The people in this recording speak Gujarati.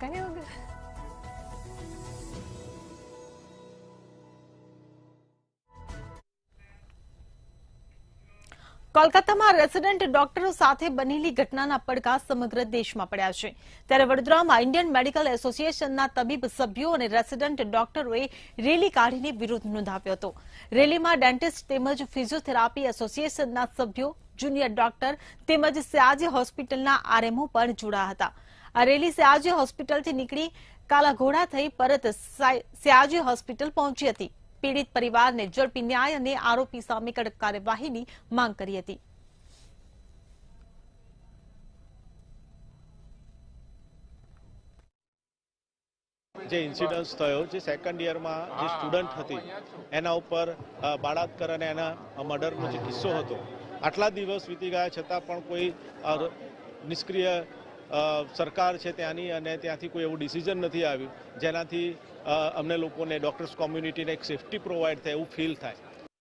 કર્યા કોલકાતામાં રેસિડેન્ટ ડોક્ટરો સાથે બનેલી ઘટનાના પડઘા સમગ્ર દેશમાં પડ્યા છે. ત્યારે વડોદરામાં ઇન્ડિયન મેડિકલ એસોસિએશનના તબીબ સભ્યો અને રેસિડેન્ટ ડોક્ટરોએ રેલી કાઢીને વિરોધ નોંધાવ્યો હતો. રેલીમાં ડેન્ટિસ્ટ તેમજ ફિઝિયોથેરાપી એસોસિએશનના સભ્યો જુનિયર ડોક્ટર તેમજ સયાજી હોસ્પિટલના આરએમઓ પણ જોડાયા હતા. આ રેલી સયાજી હોસ્પિટલથી નીકળી કાલાઘોડા થઈ પરત સયાજી હોસ્પિટલ પહોંચી હતી. પીડિત પરિવારને ઝડપી ન્યાય અને આરોપી સામે કડક કાર્યવાહીની માંગ કરી હતી. જે ઇન્સિડન્સ થયો, જે સેકન્ડ યરમાં જે સ્ટુડન્ટ હતી, એના ઉપર બાળાત્કર અને એના મર્ડરનો જે કિસ્સો હતો આટલા દિવસ વીતી ગયા છતાં પણ કોઈ નિષ્ક્રિય સરકાર છે ત્યાંની અને ત્યાંથી કોઈ એવું ડિસિઝન નથી આવ્યું. જેનાથી અમને લોકોને ડૉક્ટર્સ કોમ્યુનિટીને એક સેફટી પ્રોવાઈડ થાય એવું ફીલ થાય.